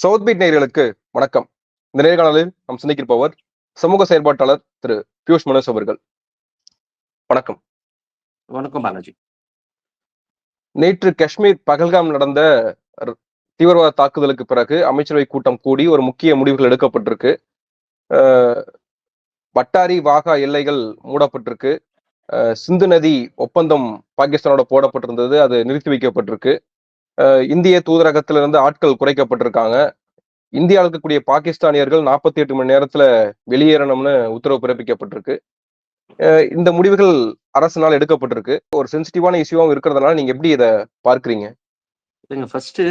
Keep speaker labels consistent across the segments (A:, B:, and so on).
A: South beat நேயர்களுக்கு வணக்கம். இந்த நேர்காணலில் நாம் சந்திக்கிருப்பவர் சமூக செயல்பாட்டாளர் திரு பியூஷ் மனோஜ் அவர்கள். வணக்கம்.
B: வணக்கம் பாலாஜி.
A: நேற்று காஷ்மீர் பகல்காம் நடந்த தீவிரவாத தாக்குதலுக்கு பிறகு அமைச்சரவை கூட்டம் கூடி ஒரு முக்கிய முடிவுகள் எடுக்கப்பட்டிருக்கு. வட்டாரி வாகா எல்லைகள் மூடப்பட்டிருக்கு. சிந்து நதி ஒப்பந்தம் பாகிஸ்தானோட போடப்பட்டிருந்தது அது நிறுத்தி வைக்கப்பட்டிருக்கு. இந்திய தூதரகத்திலிருந்து ஆட்கள் குறைக்கப்பட்டிருக்காங்க. இந்தியாவில் இருக்கக்கூடிய பாகிஸ்தானியர்கள் நாற்பத்தி எட்டு மணி நேரத்துல வெளியேறணும்னு உத்தரவு பிறப்பிக்கப்பட்டிருக்கு. இந்த முடிவுகள் அரசினால் எடுக்கப்பட்டிருக்கு. ஒரு சென்சிட்டிவான இஷ்யூவாகவும் இருக்கிறதுனால நீங்க எப்படி இதை பார்க்குறீங்க?
B: இதுங்க ஃபர்ஸ்ட்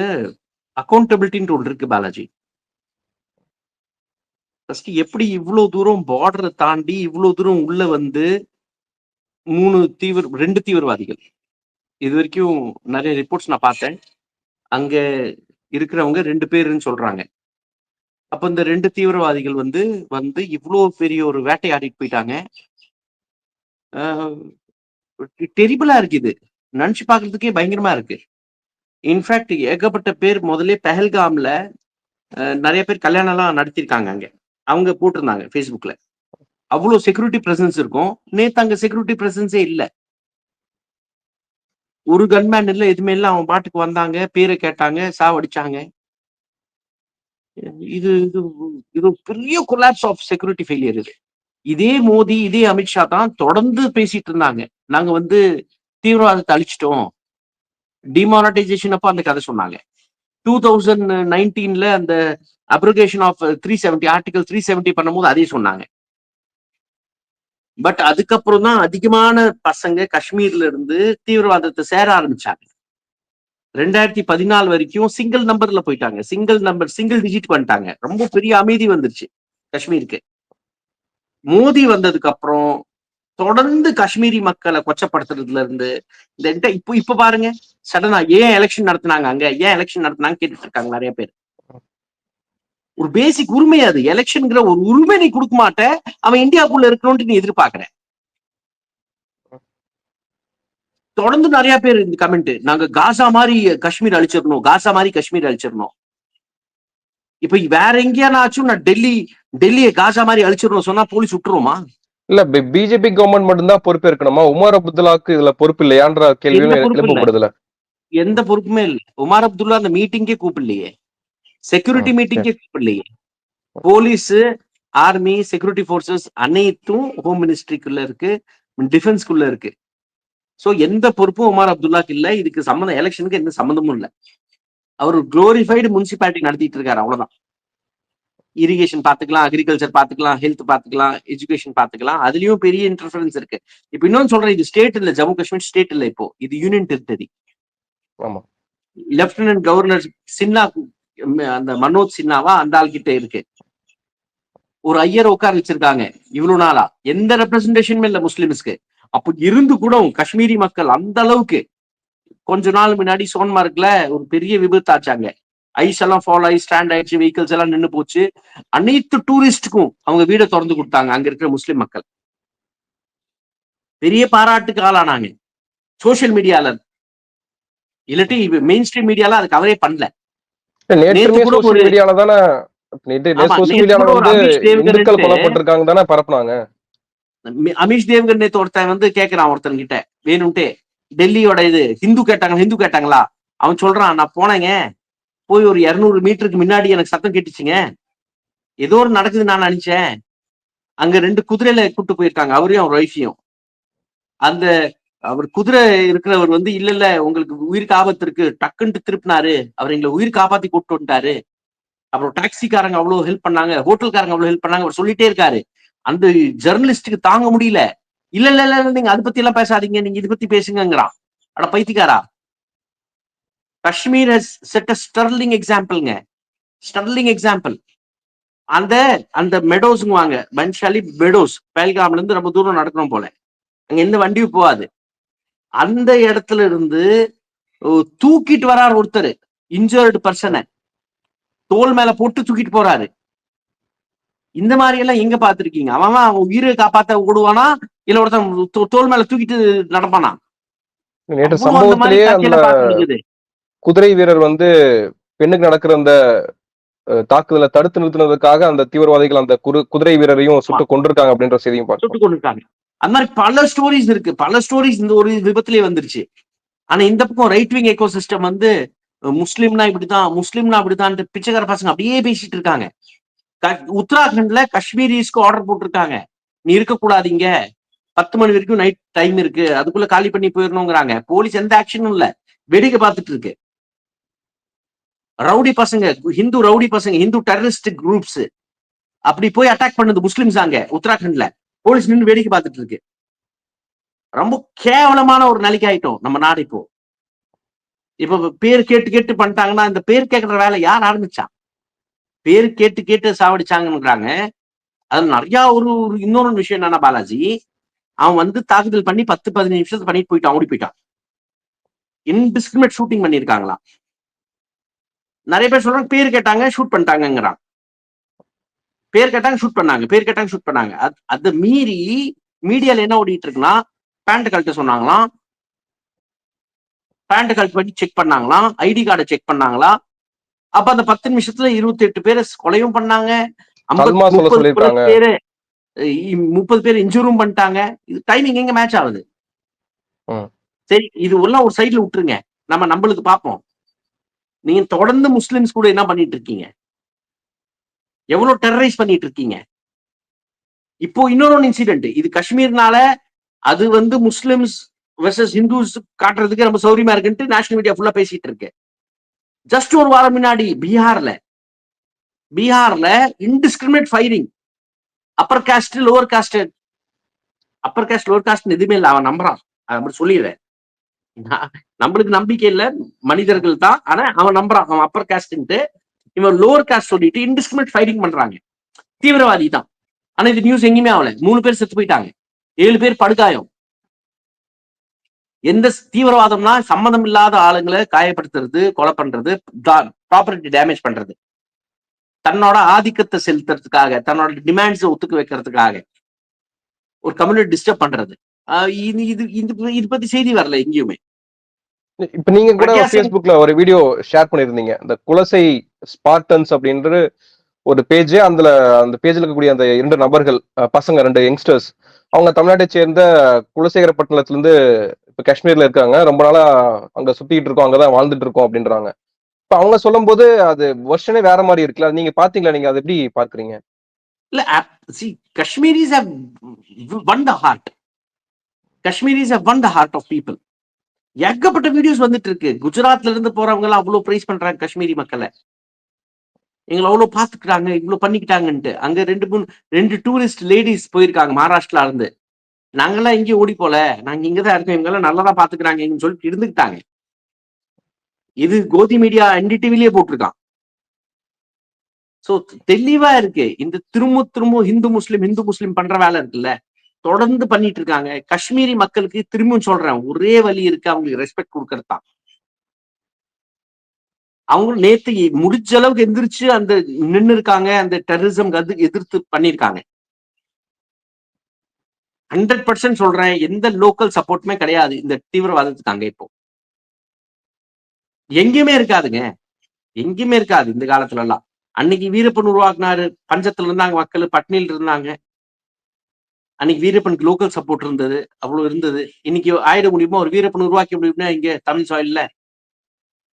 B: அக்கௌண்டபிலிட்டின்னு ஒன்று இருக்கு பாலாஜி. ஃபர்ஸ்ட் எப்படி இவ்வளோ தூரம் பார்டரை தாண்டி இவ்வளோ தூரம் உள்ள வந்து மூணு தீவிர ரெண்டு தீவிரவாதிகள். இது வரைக்கும் நிறைய ரிப்போர்ட்ஸ் நான் பார்த்தேன். அங்க இருக்கிறவங்க ரெண்டு பேருன்னு சொல்றாங்க. அப்ப இந்த ரெண்டு தீவிரவாதிகள் வந்து வந்து இவ்வளோ பெரிய ஒரு வேட்டையாடிட்டு போயிட்டாங்க. டெரிபிளா இருக்கு இது. நினைச்சு பார்க்கிறதுக்கே பயங்கரமா இருக்கு. இன்ஃபேக்ட் ஏகப்பட்ட பேர் முதல்ல பெஹல்காம்ல நிறைய பேர் கல்யாணம் எல்லாம் நடத்திருக்காங்க அங்க. அவங்க போட்டிருந்தாங்க ஃபேஸ்புக்ல அவ்வளோ செக்யூரிட்டி பிரசன்ஸ் இருக்கும். நேத்து அங்க செக்யூரிட்டி பிரசன்ஸே இல்லை. ஒரு கன்மேன் இல்லை எதுவுமே இல்லை. அவன் பாட்டுக்கு வந்தாங்க பேரை கேட்டாங்க சாவடிச்சாங்க. இது இது இது பெரிய கொலாப்ஸ் ஆஃப் செக்யூரிட்டி ஃபெயிலியர் இது. இதே மோடி இதே அமித்ஷா தான் தொடர்ந்து பேசிட்டு இருந்தாங்க. நாங்க வந்து தீவிரவாதத்தை அழிச்சிட்டோம். டிமானடைசேஷன் அப்போ அந்த கதை சொன்னாங்க. டூ தௌசண்ட் நைன்டீன்ல அந்த abrogation of three seventy article three seventy பண்ணும்போது அதே சொன்னாங்க. பட் அதுக்கப்புறம் தான் அதிகமான பசங்க காஷ்மீர்ல இருந்து தீவிரவாதத்தை சேர ஆரம்பிச்சாங்க. ரெண்டாயிரத்தி பதினாலு வரைக்கும் சிங்கிள் நம்பர்ல போயிட்டாங்க. சிங்கிள் நம்பர் சிங்கிள் டிஜிட் பண்ணிட்டாங்க ரொம்ப பெரிய அமைதி வந்துருச்சு காஷ்மீருக்கு. மோடி வந்ததுக்கு அப்புறம் தொடர்ந்து காஷ்மீரி மக்களை கொச்சப்படுத்துறதுல இருந்து இந்த இப்போ இப்ப பாருங்க சடனா ஏன் எலெக்ஷன் நடத்துனாங்க அங்க? ஏன் எலெக்ஷன் நடத்தினாங்க கேட்டுட்டு இருக்காங்க நிறைய பேர். ஒரு பேசிக் உரிமை அது. எலெக்ஷன்ங்கிற ஒரு உரிமை நீ கொடுக்க மாட்ட. அவன் இந்தியாவுக்குள்ள இருக்கணும்னு நீ எதிர்பார்க்கற. தொடர்ந்து நிறைய பேர் இந்த கமெண்ட் நாங்க காசா மாதிரி காஷ்மீர் அழிச்சிடணும். காசா மாதிரி காஷ்மீர் அழிச்சிடணும். இப்ப வேற எங்கேயானாச்சும் நான் டெல்லி டெல்லியை காசா மாதிரி அழிச்சிடணும் சொன்னா போலீஸ் விட்டுருமா
A: இல்ல பிஜேபி கவர்மெண்ட் மட்டும்தான் பொறுப்பு இருக்கணுமா உமர் அப்துல்லாக்கு இதுல பொறுப்பு இல்லையான்ற
B: இல்ல.
A: எழுப்பப்படுதுல
B: எந்த பொறுப்புமே இல்ல. உமார் அப்துல்லா அந்த மீட்டிங்கே கூப்பிடலையே. செக்யூரிட்டி மீட்டிங்கே கூப்பிடலையே போலீஸ் ஆர்மி செக்யூரிட்டி ஃபோர்ஸஸ் அனைத்தும் ஹோம் மினிஸ்ட்ரிக்குள்ள இருக்கு டிஃபென்ஸ்க்குள்ள இருக்கு. சோ எந்த பொறுப்பும் உமார் அப்துல்லாக்கு இல்ல. இதுக்கு சம்மந்தம் எலெக்ஷனுக்கு எந்த சம்மந்தமும் இல்ல. அவர் குளோரிஃபைடு முனிசிபாலிட்டி நடத்திட்டு இருக்காரு அவ்வளவுதான். இரிகேஷன் பாத்துக்கலாம் அக்ரிகல்ச்சர் பாத்துக்கலாம் ஹெல்த் பாத்துக்கலாம் எஜுகேஷன் பாத்துக்கலாம் அதுலயும் பெரிய இன்டர்ஃபரன்ஸ் இருக்கு. இப்ப இன்னொன்னு சொல்றேன் இது ஸ்டேட் இல்ல ஜம்மு காஷ்மீர் ஸ்டேட் இல்ல இப்போ. இது union territory lieutenant governor Sinha ம், அந்த மனோஜ் சின்னாவா அந்த ஆள் கிட்ட இருக்கு. ஒரு ஐயர் உட்கார வச்சிருக்காங்க இவ்வளவு நாளா. எந்த ரெப்ரசன்டேஷனுமே இல்ல முஸ்லிம்ஸ்க்கு. அப்ப இருந்து கூட காஷ்மீரி மக்கள் அந்த அளவுக்கு. கொஞ்ச நாள் முன்னாடி சோன்மார்க்ல ஒரு பெரிய விபத்து ஆச்சாங்க. ஐஸ் எல்லாம் ஃபாலோ ஆகி ஸ்டாண்ட் ஆயிடுச்சு வெஹிக்கிள்ஸ் எல்லாம் நின்னு போச்சு. அனைத்து டூரிஸ்டுக்கும் அவங்க வீடை திறந்து கொடுத்தாங்க அங்க இருக்கிற முஸ்லிம் மக்கள். பெரிய பாராட்டுக்கு ஆளானாங்க. சோசியல் மீடியால இல்லாட்டி மெயின் ஸ்ட்ரீம் மீடியால அது கவரே பண்ணல.
A: நேற்றுமே சோசியல் மீடியால தானே சோசியல் வந்து
B: அமிஷ் தேவ்கர்
A: இந்துக்கள்
B: எடுத்து-
A: கொல்லப்பட்டிருக்காங்க தானே பரப்புனாங்க.
B: மி- அமிஷ் தேவ்கர் நேத்து ஒருத்தன் வந்து கேக்குறான் ஒருத்தன் கிட்ட வேணும்ட்டு. டெல்லியோட இது ஹிந்து கேட்டாங்க ஹிந்து கேட்டாங்களா? அவன் சொல்றான் நான் போனேங்க. போய் ஒரு இருநூறு மீட்டருக்கு முன்னாடி எனக்கு சத்தம் கேட்டுச்சுங்க. ஏதோ ஒரு நடக்குது நான் நினைச்சேன். அங்க ரெண்டு குதிரையில கூட்டு போயிருக்காங்க. அவரையும் அவர் ஒய்ஃபையும் அந்த அவர் குதிரை இருக்கிறவர் வந்து இல்ல இல்ல உங்களுக்கு உயிருக்கு ஆபத்து இருக்கு டக்குன்ட்டு திருப்பினாரு. அவர் எங்களை உயிர் காப்பாத்தி கூப்பிட்டு வந்துட்டாரு. அப்புறம் டாக்ஸிக்காரங்க அவ்வளவு ஹெல்ப் பண்ணாங்க. ஹோட்டல்காரங்க அவ்வளவு ஹெல்ப் பண்ணாங்க. அவர் சொல்லிட்டே இருக்காரு. அந்த ஜெர்னலிஸ்டுக்கு தாங்க முடியல. இல்ல இல்ல இல்ல நீங்க அதை பத்தி எல்லாம் பேசாதீங்க. நீங்க இதை பத்தி பேசுங்கிறான் அட பைத்தியக்காரா. Kashmir has set a sterling எக்ஸாம்பிள்ங்க sterling example அந்த அந்த மெடோஸ்ங்குவாங்க பன்ஷாலி மெடோஸ் பேல்காம்ல இருந்து ரொம்ப தூரம் நடக்கணும் போல. அங்க எந்த வண்டியும் போகாது. அந்த இடத்துல இருந்து தூக்கிட்டு வரார் ஒருத்தர். இன்ஜர்டு பர்சனை தோல் மேல போட்டு தூக்கிட்டு போறாரு. இந்த மாதிரி எல்லாம் எங்க பாத்திருக்கீங்க அவன் அவன் உயிரை காப்பாத்த ஓடுவானா? இல்ல ஒருத்தன் தோல் மேல தூக்கிட்டு நடப்பானா?
A: குதிரை வீரர் வந்து பெண்ணுக்கு நடக்கிற அந்த தாக்குதலை தடுத்து நிறுத்தினதுக்காக அந்த தீவிரவாதிகள் அந்த குரு குதிரை வீரரையும் சுட்டு கொண்டிருக்காங்க அப்படின்ற செய்தியும்
B: சுட்டு கொண்டிருக்காங்க அந்த மாதிரி பல ஸ்டோரிஸ் இருக்கு. பல ஸ்டோரிஸ் இந்த ஒரு விபத்துலயே வந்துருச்சு. ஆனா இந்த பக்கம் ரைட் விங் எக்கோ சிஸ்டம் வந்து முஸ்லீம்னா இப்படிதான் முஸ்லீம்னா அப்படிதான் பிச்சைக்கார பசங்க அப்படியே பேசிட்டு இருக்காங்க. உத்தராகண்ட்ல காஷ்மீரிஸ்க்கு ஆர்டர் போட்டிருக்காங்க. நீ இருக்கக்கூடாதீங்க. பத்து மணி வரைக்கும் நைட் டைம் இருக்கு. அதுக்குள்ள காலி பண்ணி போயிடணுங்கிறாங்க. போலீஸ் எந்த ஆக்ஷனும் இல்ல. வெடிக்க பார்த்துட்டு இருக்கு. ரவுடி பசங்க ஹிந்து ரவுடி பசங்க ஹிந்து டெரரிஸ்ட் குரூப்ஸ் அப்படி போய் அட்டாக் பண்ணது முஸ்லிம்ஸ் அங்க உத்தராகண்ட்ல. போலீஸ் நின்று வேடிக்கை பார்த்துட்டு இருக்கு. ரொம்ப கேவலமான ஒரு நிலைக்கு ஆயிட்டோம் நம்ம நாடு இப்போ. இப்ப பேர் கேட்டு கேட்டு பண்ணிட்டாங்கன்னா இந்த பேர் கேட்கற வேலை யார் ஆரம்பிச்சா? பேர் கேட்டு கேட்டு சாவடிச்சாங்கன்றாங்க. அது நிறைய ஒரு ஒரு இன்னொரு விஷயம் என்னன்னா பாலாஜி அவன் வந்து தாக்குதல் பண்ணி பத்து பதினஞ்சு நிமிஷத்தை பண்ணிட்டு போயிட்டான் ஓடி போயிட்டான். இன்டிஸ்கிரிமினேட் ஷூட்டிங் பண்ணியிருக்காங்களா நிறைய பேர் சொல்றாங்க பேர் கேட்டாங்க ஷூட் பண்ணிட்டாங்கங்கிறான். பேர் கேட்டாங்க ஷூட் பண்ணாங்க பேர் கேட்டாங்க ஷூட் பண்ணாங்க. அது- மீறி மீடியால என்ன ஓடிட்டு இருக்குன்னா பேண்ட் கழட்ட சொன்னாங்களாம். பேண்ட் கழட்டு பண்ணி செக் பண்ணாங்களாம். ஐடி கார்டை செக் பண்ணாங்களா அப்ப அந்த பத்து நிமிஷத்துல இருபத்தி எட்டு பேரை கொலையும் பண்ணாங்க. முப்பது. பேரு முப்பது பேர் இன்ஜூரும் பண்ணிட்டாங்க. இது டைமிங் எங்க மேட்ச் ஆகுது. சரி இது எல்லாம் ஒரு சைடுல விட்டுருங்க. நம்ம நம்மளுக்கு பார்ப்போம். நீங்க தொடர்ந்து முஸ்லிம்ஸ் கூட என்ன பண்ணிட்டு இருக்கீங்க? எவ்வளவு டெரரைஸ் பண்ணிட்டு இருக்கீங்க இப்போ இன்னொரு இன்சிடென்ட் இது காஷ்மீர்னால அது வந்து முஸ்லிம்ஸ் வெர்சஸ் ஹிந்துஸ் காட்டுறதுக்கு ரொம்ப சௌரியமா இருக்குன்ட்டு நேஷனல் மீடியா ஃபுல்லா பேசிட்டு இருக்கு ஜஸ்ட் ஒரு வாரம் முன்னாடி பீகார்ல பீகார்ல indiscriminate firing upper caste lower caste upper caste lower caste எதுவுமே இல்லை. அவன் நம்புறான். அதை அப்படி சொல்லிடுறேன். நம்மளுக்கு நம்பிக்கை இல்லை. மனிதர்கள் தான். ஆனா அவன் நம்புறான். அவன் அப்பர் காஸ்ட்ன்ட்டு இவன் லோவர் காஸ்ட் சொல்லிட்டு இன்டிஸ்கிரிமினட் ஃபைட்டிங் பண்றாங்க. தீவிரவாதி தான் ஆனா இது நியூஸ் எங்கேயுமே ஆகல. மூணு பேர் செத்து போயிட்டாங்க. ஏழு பேர் படுகாயம். எந்த தீவிரவாதம்னா சம்மந்தம் இல்லாத ஆளுங்களை காயப்படுத்துறது கொலை பண்றது ப்ராப்பர்ட்டி டேமேஜ் பண்றது. தன்னோட ஆதிக்கத்தை செலுத்துறதுக்காக தன்னோட டிமாண்ட்ஸ் ஒத்துக்க வைக்கிறதுக்காக ஒரு கம்யூனிட்டி டிஸ்டர்ப் பண்றது. ஆஹ் இது இது இது இது பத்தி செய்தி வரல எங்கேயுமே.
A: இப்ப நீங்க கூட Facebookல ஒரு வீடியோ ஷேர் பண்ணிருந்தீங்க இந்த குலசை ஸ்பார்டன்ஸ் அப்படின்ற ஒரு பேஜ் அதுல அந்த பேஜ்ல இருக்கக்கூடிய அந்த இரண்டு நபர்கள் பசங்க ரெண்டு யங்ஸ்டர்ஸ் அவங்க தமிழ்நாட்டை சேர்ந்த குலசேகரப்பட்டினத்துல இருந்து இப்ப காஷ்மீர்ல இருக்காங்க. ரொம்ப நாளா அங்க சுத்திட்டு இருக்கோம். அங்கதான் வாழ்ந்துட்டு இருக்கோம் அப்படின்றாங்க. இப்ப அவங்க சொல்லும்போது அது வருஷனே வேற மாதிரி இருக்குல்ல? நீங்க பாத்தீங்களா? நீங்க அதை எப்படி பார்க்கறீங்க
B: இல்ல see Kashmiris have won the heart Kashmiris have won the heart of people ஏகப்பட்ட வீடியோஸ் வந்துட்டு இருக்கு குஜராத்ல இருந்து போறவங்க எல்லாம் அவ்வளவு பிரைஸ் பண்றாங்க காஷ்மீரி மக்களை. எங்களை அவ்வளவு பாத்துக்கிட்டாங்க இவ்வளவு பண்ணிக்கிட்டாங்கன்ட்டு. அங்க ரெண்டு மூணு ரெண்டு டூரிஸ்ட் லேடிஸ் போயிருக்காங்க மகாராஷ்டிரா இருந்து நாங்கெல்லாம் எங்கேயும் ஓடி போல. நாங்க இங்கதான் இருக்கோம். இவங்க எல்லாம் நல்லா பாத்துக்கிறாங்க பாத்துக்கிறாங்கன்னு சொல்லிட்டு இருந்துக்கிட்டாங்க இது கோதி மீடியா என்டிடிவிலேயே போட்டிருக்கான். சோ தெளிவா இருக்கு. இந்த திரும்ப திரும்ப ஹிந்து முஸ்லிம் ஹிந்து முஸ்லிம் பண்ற வேலை இருக்குல்ல. தொடர்ந்து பண்ணிட்டு இருக்காங்க காஷ்மீரி மக்களுக்கு திரும்பவும் சொல்றேன் ஒரே வழி இருக்கு அவங்களுக்கு ரெஸ்பெக்ட் கொடுக்கறது தான். அவங்க நேத்து முடிஞ்ச அளவுக்கு எந்திரிச்சு அந்த நின்னு இருக்காங்க அந்த டெரரிசம் எதிர்த்து பண்ணிருக்காங்க. ஹண்ட்ரட் பர்சன்ட் சொல்றேன் எந்த லோக்கல் சப்போர்ட்டுமே கிடையாது இந்த தீவிரவாதத்துக்கு அங்க இப்போ. எங்கேயுமே இருக்காதுங்க. எங்கேயுமே இருக்காது இந்த காலத்துல எல்லாம் அன்னைக்கு வீரப்பன் உருவாக்குனாரு பஞ்சத்துல இருந்தாங்க மக்கள் பட்னியில் இருந்தாங்க அன்னைக்கு வீரப்பனுக்கு லோக்கல் சப்போர்ட் இருந்தது. அவ்வளவு இருந்தது. இன்னைக்கு ஆயிட முடியுமா? ஒரு வீரப்பன் உருவாக்க முடியும்னா இங்க தமிழ் சாயில்ல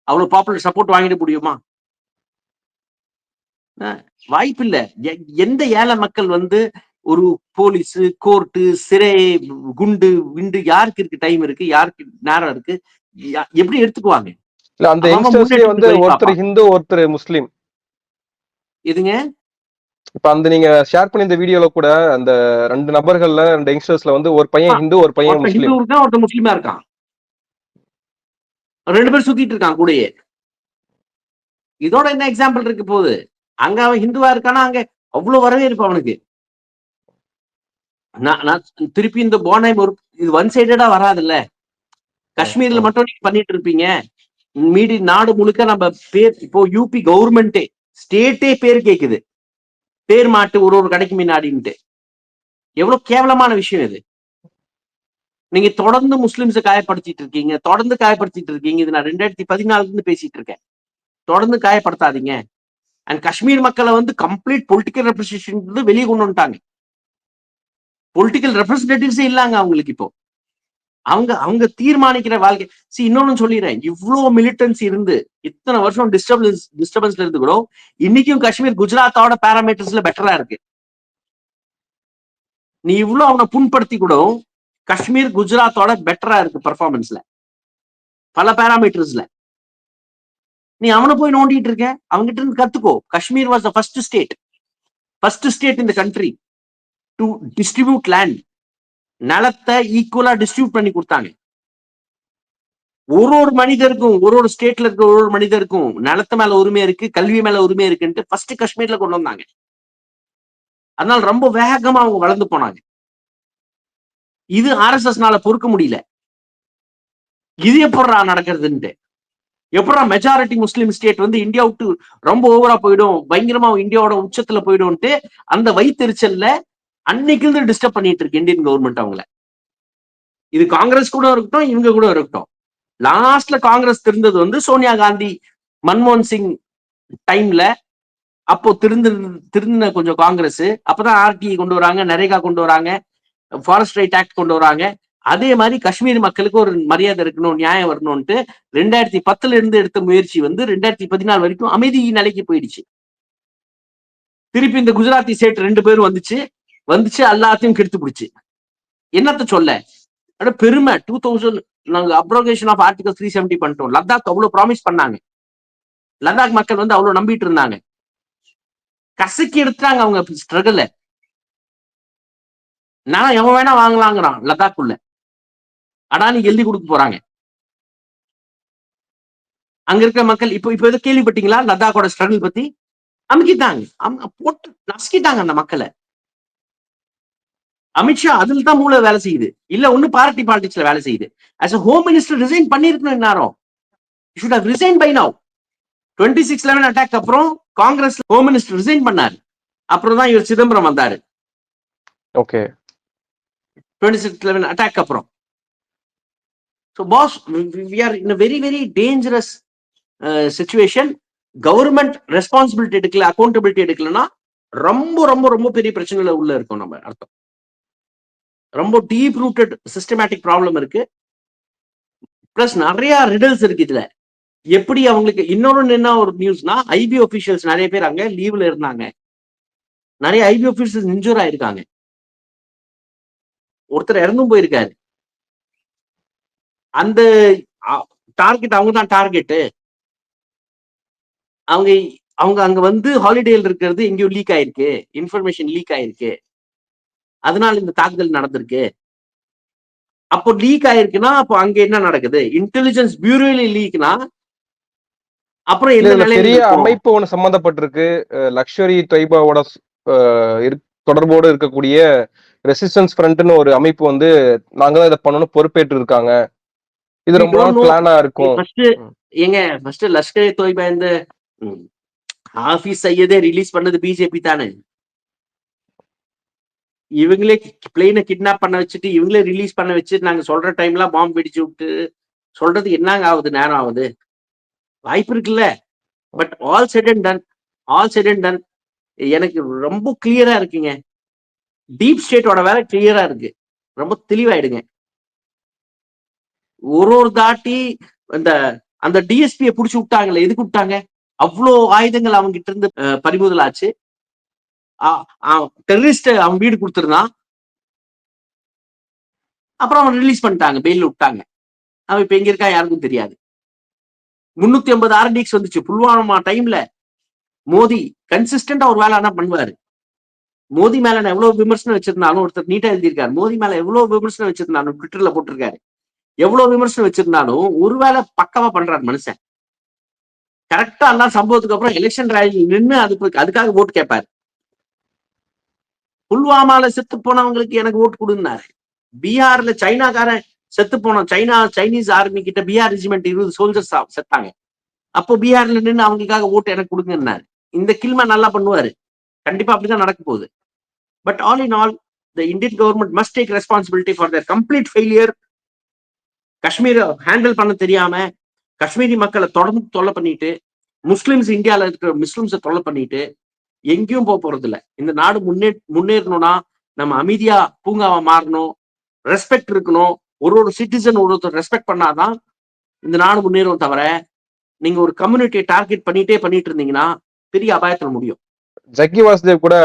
B: அவ்வளவு பாப்புலர் சப்போர்ட் வாங்கிட முடியுமா? வாய்ப்பு இல்ல எந்த ஏழை மக்கள் வந்து ஒரு போலீஸ் கோர்ட்டு சிறை குண்டு விண்டு யாருக்கு இருக்கு? டைம் இருக்கு. யாருக்கு நேரம் இருக்கு? எப்படி எடுத்துக்குவாங்க?
A: இல்ல அந்த வந்து ஒருத்தர் ஹிந்து ஒருத்தர் முஸ்லீம்.
B: இதுங்க
A: இப்ப அந்த நீங்க ஷேர் பண்ணி இந்த வீடியோல கூட அந்த ரெண்டு நபர்கள்ல ரெண்டு யங்ஸ்டர்ஸ்ல வந்து ஒரு பையன் ஹிந்து ஒரு பையன் முஸ்லீம்.
B: இருக்கான் ஒருத்தர் முஸ்லீமா இருக்கான். ரெண்டு பேர் சுத்திட்டு இருக்கான் கூடயே. இதோட என்ன எக்ஸாம்பிள் இருக்கு போகுது? அங்க அவன் ஹிந்துவா இருக்கானா? அங்க அவ்வளவு வரவேற்பு அவனுக்கு. நான் திருப்பி இந்த போனாய் ஒரு இது ஒன் சைடடா வராதுல்ல. காஷ்மீர்ல மட்டும் நீங்க பண்ணிட்டு இருப்பீங்க. மீடி நாடு முழுக்க நம்ம பேர் இப்போ யூபி கவர்மெண்டே ஸ்டேட்டே பேர் கேக்குது. பேர் மாட்டு ஒரு ஒரு கடைக்கு முன்னாடின்ட்டு. எவ்வளவு கேவலமான விஷயம் இது. நீங்க தொடர்ந்து முஸ்லிம்ஸை காயப்படுத்திட்டு இருக்கீங்க. தொடர்ந்து காயப்படுத்திட்டு இருக்கீங்க. இது நான் ரெண்டாயிரத்தி பதினாலுல இருந்து பேசிட்டு இருக்கேன். தொடர்ந்து காயப்படுத்தாதீங்க. அண்ட் காஷ்மீர் மக்களை வந்து கம்ப்ளீட் பொலிட்டிக்கல் ரெப்ரஸன்டேஷன் வெளியே கொண்டு வந்துட்டாங்க. பொலிட்டிக்கல் ரெப்ரஸன்டேட்டிவ்ஸே இல்லாங்க அவங்களுக்கு இப்போ. அவங்க அவங்க தீர்மானிக்கிற வாழ்க்கை. சி இன்னொன்னு சொல்லிடுறேன். இவ்வளவு மிலிட்டன்ஸ் இருந்து இத்தனை வருஷம் டிஸ்டர்பன்ஸ் டிஸ்டர்பன்ஸ்ல இருந்து கூட இன்னைக்கும் காஷ்மீர் குஜராத்தோட பேராமீட்டர்ஸ்ல பெட்டரா இருக்கு. நீ இவ்வளவு அவனை புண்படுத்தி கூட காஷ்மீர் குஜராத்தோட பெட்டரா இருக்கு பெர்ஃபார்மன்ஸ்ல பல பேராமீட்டர்ஸ்ல நீ அவனை போய் நோண்டிட்டு இருக்க? அவங்ககிட்ட இருந்து கத்துக்கோ. Kashmir was the first state first state இந்த கண்ட்ரி டு டிஸ்ட்ரிபியூட் லேண்ட் நிலத்தை ஈக்குவலா டிஸ்ட்ரிபியூட் பண்ணி கொடுத்தாங்க. ஒரு ஒரு மனிதருக்கும் ஒரு ஒரு ஸ்டேட்ல இருக்க ஒரு ஒரு மனிதருக்கும் நிலத்து மேல உரிமை இருக்கு கல்வி மேல உரிமை இருக்குன்ட்டு ஃபர்ஸ்ட் காஷ்மீர்ல கொண்டு வந்தாங்க. அதனால ரொம்ப வேகமா அவங்க வளர்ந்து போனாங்க. இது ஆர்எஸ்எஸ்னால பொறுக்க முடியல. இது எப்படா நடக்கிறதுன்ட்டு. எப்படா மெஜாரிட்டி முஸ்லீம் ஸ்டேட் வந்து இந்தியா விட்டு ரொம்ப ஓவரா போயிடும் பயங்கரமா இந்தியாவோட உச்சத்துல போயிடும்ட்டு அந்த வைத்தெரிச்சல்ல அன்னைக்கு இருந்து டிஸ்டர்ப் பண்ணிட்டு இருக்கு இந்தியன் கவர்மெண்ட் அவங்கள. இது காங்கிரஸ் கூட இருக்கட்டும் இவங்க கூட இருக்கட்டும். லாஸ்ட்ல காங்கிரஸ் திருந்தது வந்து சோனியா காந்தி மன்மோகன் சிங் டைம்ல அப்போ திருந்து திருந்தின கொஞ்சம் காங்கிரஸ். அப்பதான் ஆர்டிஐ கொண்டு வராங்க நரேகா கொண்டு வராங்க ஃபாரஸ்ட் ரைட் ஆக்ட் கொண்டு வராங்க. அதே மாதிரி காஷ்மீர் மக்களுக்கு ஒரு மரியாதை இருக்கணும் நியாயம் வரணும்ட்டு ரெண்டாயிரத்தி பத்துல இருந்து எடுத்த முயற்சி வந்து ரெண்டாயிரத்தி பதினாலு வரைக்கும் அமைதி நிலைக்கு போயிடுச்சு. திருப்பி இந்த குஜராத்தி ஸ்டேட் ரெண்டு பேரும் வந்துச்சு. வந்துச்சு எல்லாத்தையும் கெடுத்து பிடிச்சு. என்னத்த சொல்ல? பெருமை. டூ தௌசண்ட் நாங்க abrogation of article three seventy பண்ணிட்டோம். லடாக் அவ்வளவு ப்ராமிஸ் பண்ணாங்க. லடாக் மக்கள் வந்து அவ்வளவு நம்பிட்டு இருந்தாங்க. கசக்கி எடுத்தாங்க அவங்க ஸ்ட்ரகிள் நான் எவன் வேணா வாங்கலாங்கிறான் லடாக் உள்ள அடானி எழுதி கொடுக்க போறாங்க. அங்க இருக்கிற மக்கள் இப்போ இப்போ எதுவும் கேள்விப்பட்டீங்களா? லடாக்கோட ஸ்ட்ரகிள் பத்தி? அமுக்கிட்டாங்க. அம்- போட்டு நசுக்கிட்டாங்க அந்த மக்களை. அமித்ஷா அதுல தான் மூளை வேலை செய்யுது. இல்ல ஒண்ணு பார்ட்டி பாலிடிக்ஸ்ல வேலை செய்யுது. As a home minister resign பண்ணிருக்கணும் இந்நேரம் should have resign by now twenty six eleven attack அப்புறம் காங்கிரஸ் ஹோம் மினிஸ்டர் ரிசைன் பண்ணாரு. அப்புறம் தான் இவர் சிதம்பரம் வந்தாரு.
A: Okay
B: twenty six eleven attack அப்புறம் so boss we are in very very dangerous situation government responsibility எடுக்கல அக்கௌண்டபிலிட்டி எடுக்கலன்னா ரொம்ப ரொம்ப ரொம்ப பெரிய பிரச்சனையில உள்ள இருக்கும் நம்ம. அர்த்தம். ரொம்ப டீப் ரூட்டட் சிஸ்டமேட்டிக் ப்ராப்ளம் இருக்கு. பிளஸ் நிறைய ரிடல்ஸ் இருக்கு இதுல. எப்படி அவங்களுக்கு இன்னொன்று என்ன ஒரு நியூஸ்னா ஐபி ஒபிஷியல்ஸ் நிறைய பேர் அங்க லீவ்ல இருந்தாங்க. நிறைய ஐபி ஒபிஷியல்ஸ் இன்ஜூர் ஆயிருக்காங்க. ஒருத்தர் இறந்தும் போயிருக்காரு. அந்த டார்கெட் அவங்க தான் டார்கெட் அவங்க அவங்க அங்க வந்து ஹாலிடேல இருக்கிறது எங்கேயோ லீக் ஆயிருக்கு. இன்ஃபர்மேஷன் லீக் ஆயிருக்கு. அதனால இந்த தாக்குதல் நடந்திருக்கு. அப்போ லீக் ஆயிருக்குன்னா அப்போ அங்க என்ன நடக்குது? இன்டெலிஜென்ஸ் பியூரோல லீக்னா அப்புறம் என்ன
A: பெரிய? அமைப்பு ஒண்ணு சம்பந்தப்பட்டிருக்கு. லக்ஷரி தொய்பாவோட தொடர்போடு இருக்கக்கூடிய ரெசிஸ்டன்ஸ் ஃப்ரண்ட்னு ஒரு அமைப்பு வந்து நாங்க தான் இதை பண்ணணும் பொறுப்பேற்று இருக்காங்க. இது ரொம்ப. பிளானா இருக்கும்.
B: ஏங்க ஃபர்ஸ்ட் லஷ்கர் தொய்பா இந்த ஆபீஸ் சையதே ரிலீஸ் பண்ணது பிஜேபி தானே? இவங்களே பிளெயினை கிட்னாப் பண்ண வச்சுட்டு இவங்களே ரிலீஸ் பண்ண வச்சு நாங்க சொல்ற டைம்லாம் பாம்பு வெடிச்சு விட்டு சொல்றது என்னங்க ஆகுது நேரம் ஆகுது? வாய்ப்பு இருக்குல்ல? But all set and done all set and done எனக்கு ரொம்ப கிளியரா இருக்குங்க. டீப் ஸ்டேட்டோட வேலை கிளியரா இருக்கு. ரொம்ப தெளிவாயிடுங்க. ஒரு ஒரு தாட்டி அந்த அந்த டிஎஸ்பியை புடிச்சு விட்டாங்களே எதுக்கு விட்டாங்க? அவ்வளோ ஆயுதங்கள் அவங்க கிட்ட இருந்து பறிமுதல் ஆச்சு. டெரரிஸ்ட் அவன் வீடு கொடுத்துருந்தான் அப்புறம் அவன் ரிலீஸ் பண்ணிட்டாங்க பெயில விட்டாங்க. அவன் இப்ப எங்க இருக்கா யாருக்கும் தெரியாது. முன்னூத்தி ஐம்பது ஆர்டிஎக்ஸ் வந்துச்சு. புல்வாமா டைம்ல மோடி கன்சிஸ்டண்டா ஒரு வேலை ஆனா பண்ணுவாரு. மோதி மேல நான் எவ்வளவு விமர்சனம் வச்சிருந்தாலும் ஒருத்தர் நீட்டா எழுதியிருக்காரு. மோதி மேல எவ்வளவு விமர்சனம் வச்சிருந்தாலும் ட்விட்டர்ல போட்டிருக்காரு. எவ்வளவு விமர்சனம் வச்சிருந்தாலும் ஒருவேளை பக்கவா பண்றாரு மனுஷன். கரெக்டா எல்லாம் சம்பவத்துக்கு அப்புறம் எலெக்ஷன் ரேலி நின்று அதுக்கு அதுக்காக ஓட்டு கேட்பாரு. புல்வாமால செத்து போனவங்களுக்கு எனக்கு ஓட்டு கொடுன்னாரு. பீகார்ல சைனாக்காரன் செத்து போனோம் சைனா சைனீஸ் ஆர்மி கிட்ட பீகார் ரெஜிமெண்ட் இருபது சோல்ஜர்ஸ் செத்தாங்க. அப்போ பீகார்ல நின்று அவங்களுக்காக ஓட்டு எனக்கு கொடுங்கன்னாரு. இந்த கில்மை நல்லா பண்ணுவாரு. கண்டிப்பா அப்படிதான் நடக்க போகுது. But all in all the Indian government must take responsibility for the complete failure காஷ்மீரை ஹேண்டில் பண்ண தெரியாம காஷ்மீரி மக்களை தொடர்ந்து தொல்லை பண்ணிட்டு முஸ்லிம்ஸ் இந்தியாவில் இருக்கிற முஸ்லிம்ஸை தொல்லை பண்ணிட்டு எங்கேயும் போக போறது இல்ல இந்த நாடு முன்னே முன்னேறணும்னா நம்ம அமைதியா பூங்காவா மாறணும் ரெஸ்பெக்ட் இருக்கணும். ஒரு ஒரு சிட்டிசன் ஒரு ஒருத்தர் ரெஸ்பெக்ட் பண்ணாதான் இந்த நாடு முன்னேறும் தவிர நீங்க ஒரு கம்யூனிட்டியை டார்கெட் பண்ணிட்டே பண்ணிட்டு இருந்தீங்கன்னா பெரிய அபாயத்துல முடியும்.
A: ஜக்கி வாசுதேவ் கூட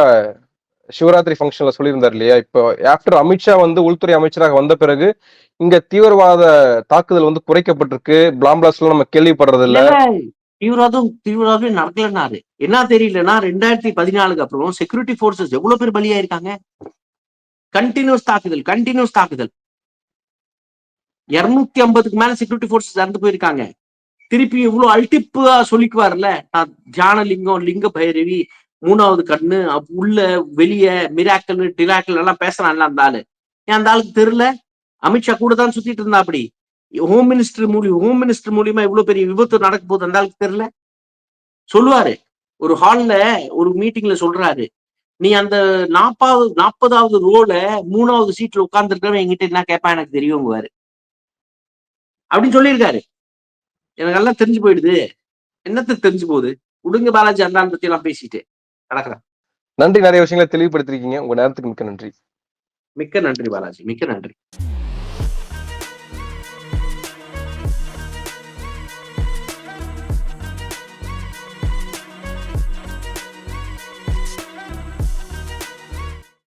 A: சிவராத்திரி ஃபங்க்ஷன்ல சொல்லியிருந்தார் இல்லையா? இப்போ ஆஃப்டர் அமித்ஷா வந்து உள்துறை அமைச்சராக வந்த பிறகு இங்க தீவிரவாத தாக்குதல் வந்து குறைக்கப்பட்டிருக்கு. பிளாம்பிளாஸ்ல நம்ம கேள்விப்படுறது இல்ல
B: இல்ல, தீவிரவாதம் தீவிரவாதம் நடக்கலன்னாரு. என்ன தெரியலன்னா ரெண்டாயிரத்தி பதினாலுக்கு அப்புறம் செக்யூரிட்டி போர்சஸ் எவ்வளவு பேர் பலியாயிருக்காங்க? கண்டினியூஸ் தாக்குதல் கண்டினியூஸ் தாக்குதல். இருநூத்தி ஐம்பதுக்கு மேல செக்யூரிட்டி போர்சஸ் இறந்து போயிருக்காங்க. திருப்பி இவ்வளவு அல்டிப்பா சொல்லிக்குவார்ல நான் தியானலிங்கம் லிங்க பைரவி மூணாவது கண்ணு உள்ள வெளிய மிராக்கல் டிராக்கல் எல்லாம் பேசுறான்ல அந்த ஆளு. ஏன் அந்த ஆளுக்கு தெரியல? அமித்ஷா கூட தான் சுத்திட்டு இருந்தா அப்படி ஹோம் மினிஸ்டர் மூலியம் ஹோம் மினிஸ்டர் மூலியமா இவ்வளவு பெரிய விபத்து நடக்க போகுது அந்த ஆளுக்கு தெரியல. சொல்லுவாரு. ஒரு ஹால்ல ஒரு மீட்டிங்ல சொல்றாரு. நீ அந்த நாப்பாவது நாற்பதாவது ரோல மூணாவது சீட்ல உட்கார்ந்துருக்கவன் என்கிட்ட என்ன கேட்பான் எனக்கு தெரியுங்குவாரு. அப்படின்னு சொல்லியிருக்காரு. எனக்கு எல்லாம் தெரிஞ்சு போயிடுது. என்னத்த தெரிஞ்சு போகுது? உடுங்க பாலாஜி அந்த பத்தி எல்லாம் பேசிட்டு. நடக்கிறேன்.
A: நன்றி. நிறைய விஷயங்களை தெளிவுபடுத்திருக்கீங்க. உங்க நேரத்துக்கு மிக்க நன்றி.
B: மிக்க நன்றி பாலாஜி. மிக்க நன்றி.